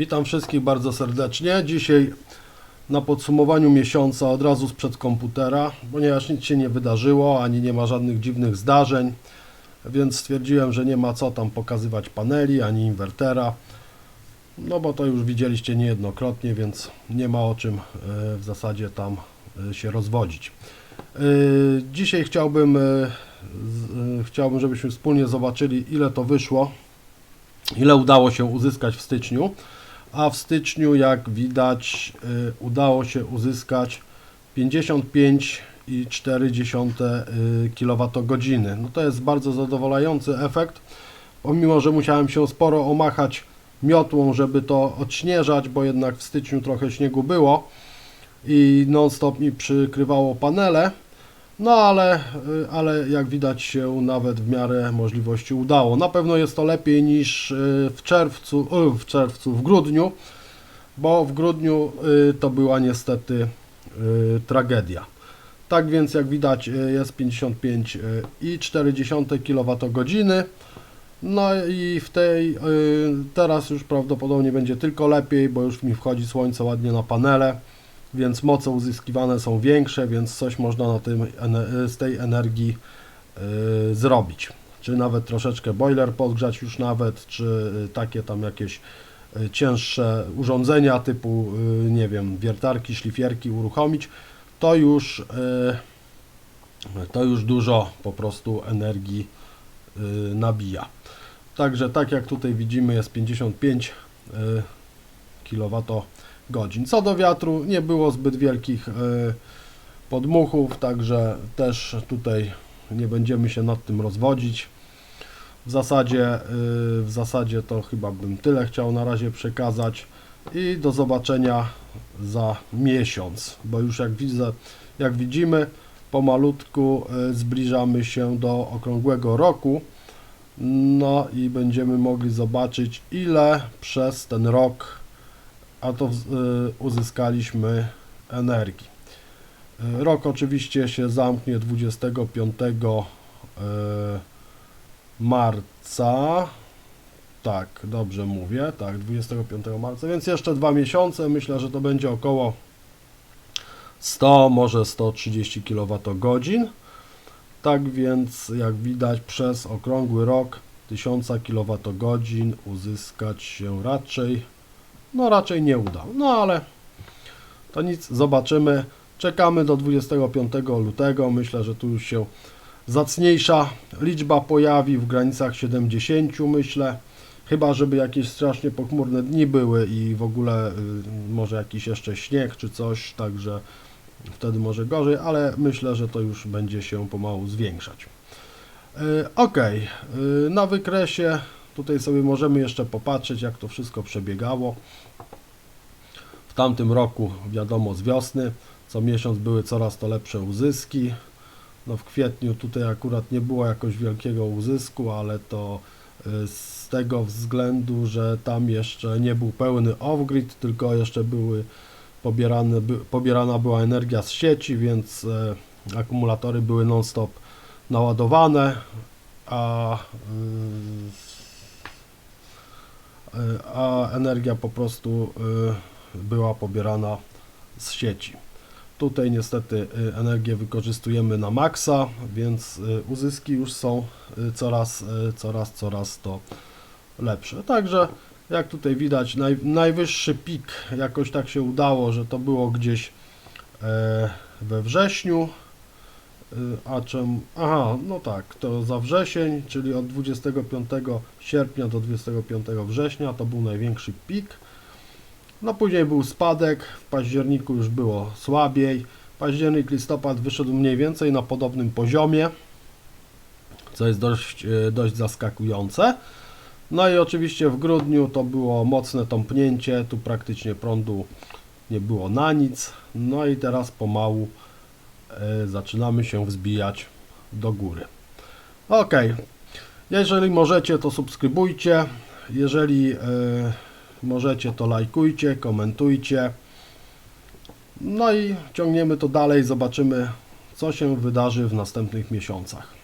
Witam wszystkich bardzo serdecznie. Dzisiaj na podsumowaniu miesiąca od razu sprzed komputera, ponieważ nic się nie wydarzyło, ani nie ma żadnych dziwnych zdarzeń, więc stwierdziłem, że nie ma co tam pokazywać paneli, ani inwertera. No bo to już widzieliście niejednokrotnie, więc nie ma o czym e, w zasadzie tam e, się rozwodzić. E, Dzisiaj chciałbym, chciałbym, żebyśmy wspólnie zobaczyli ile to wyszło, ile udało się uzyskać w styczniu. A w styczniu, jak widać, y, udało się uzyskać 55,4 kWh. No to jest bardzo zadowalający efekt, pomimo że musiałem się sporo omachać miotłą, żeby to odśnieżać, bo jednak w styczniu trochę śniegu było i non-stop mi przykrywało panele. No ale, y, ale jak widać się nawet w miarę możliwości udało. Na pewno jest to lepiej niż y, w czerwcu, y, w czerwcu, w grudniu, bo w grudniu to była niestety tragedia. Tak więc jak widać jest 55,4 kWh. No i w tej, teraz już prawdopodobnie będzie tylko lepiej, bo już mi wchodzi słońce ładnie na panele więc moce uzyskiwane są większe, więc coś można na tym, z tej energii y, zrobić. Czy nawet troszeczkę boiler podgrzać już nawet, czy y, takie tam jakieś y, cięższe urządzenia typu, nie wiem, wiertarki, szlifierki uruchomić, to już, to już dużo po prostu energii nabija. Także tak jak tutaj widzimy jest 55 y, kWh godzin. Co do wiatru, nie było zbyt wielkich e, podmuchów, także też tutaj nie będziemy się nad tym rozwodzić. W zasadzie, e, w zasadzie to chyba bym tyle chciał na razie przekazać i do zobaczenia za miesiąc, bo już jak widzę, jak widzimy, pomalutku e, zbliżamy się do okrągłego roku. No i będziemy mogli zobaczyć, ile przez ten rok a to y, uzyskaliśmy energii. Y, Rok oczywiście się zamknie 25 y, marca. Tak, dobrze mówię, tak, 25 marca, więc jeszcze dwa miesiące. Myślę, że to będzie około 100, może 130 kWh. Tak więc, jak widać, przez okrągły rok 1000 kWh uzyskać się raczej no raczej nie uda. No ale to nic, zobaczymy. Czekamy do 25 lutego. Myślę, że tu już się zacniejsza liczba pojawi w granicach 70, myślę. Chyba, żeby jakieś strasznie pochmurne dni były i w ogóle y, może jakiś jeszcze śnieg czy coś, także wtedy może gorzej, ale myślę, że to już będzie się pomału zwiększać. Y, Ok, y, na wykresie tutaj sobie możemy jeszcze popatrzeć, jak to wszystko przebiegało. W tamtym roku, wiadomo, z wiosny, co miesiąc były coraz to lepsze uzyski. No w kwietniu tutaj akurat nie było jakoś wielkiego uzysku, ale to y, z tego względu, że tam jeszcze nie był pełny off-grid, tylko jeszcze były pobierane, pobierana była energia z sieci, więc e, akumulatory były non-stop naładowane, a, y, a energia po prostu y, była pobierana z sieci. Tutaj niestety y, energię wykorzystujemy na maksa, więc y, uzyski już są y, coraz, y, coraz, coraz to lepsze. Także jak tutaj widać, naj, najwyższy pik jakoś tak się udało, że to było gdzieś e, we wrześniu. Y, A czym? Aha, no tak, to za wrzesień, czyli od 25 sierpnia do 25 września to był największy pik. No później był spadek, w październiku już było słabiej. Październik, listopad wyszedł mniej więcej na podobnym poziomie, co jest dość, e, dość zaskakujące. No i oczywiście w grudniu to było mocne tąpnięcie, tu praktycznie prądu nie było na nic. No i teraz pomału zaczynamy się wzbijać do góry. Ok, jeżeli możecie, to subskrybujcie. Jeżeli e, możecie, to lajkujcie, komentujcie. No i ciągniemy to dalej, zobaczymy, co się wydarzy w następnych miesiącach.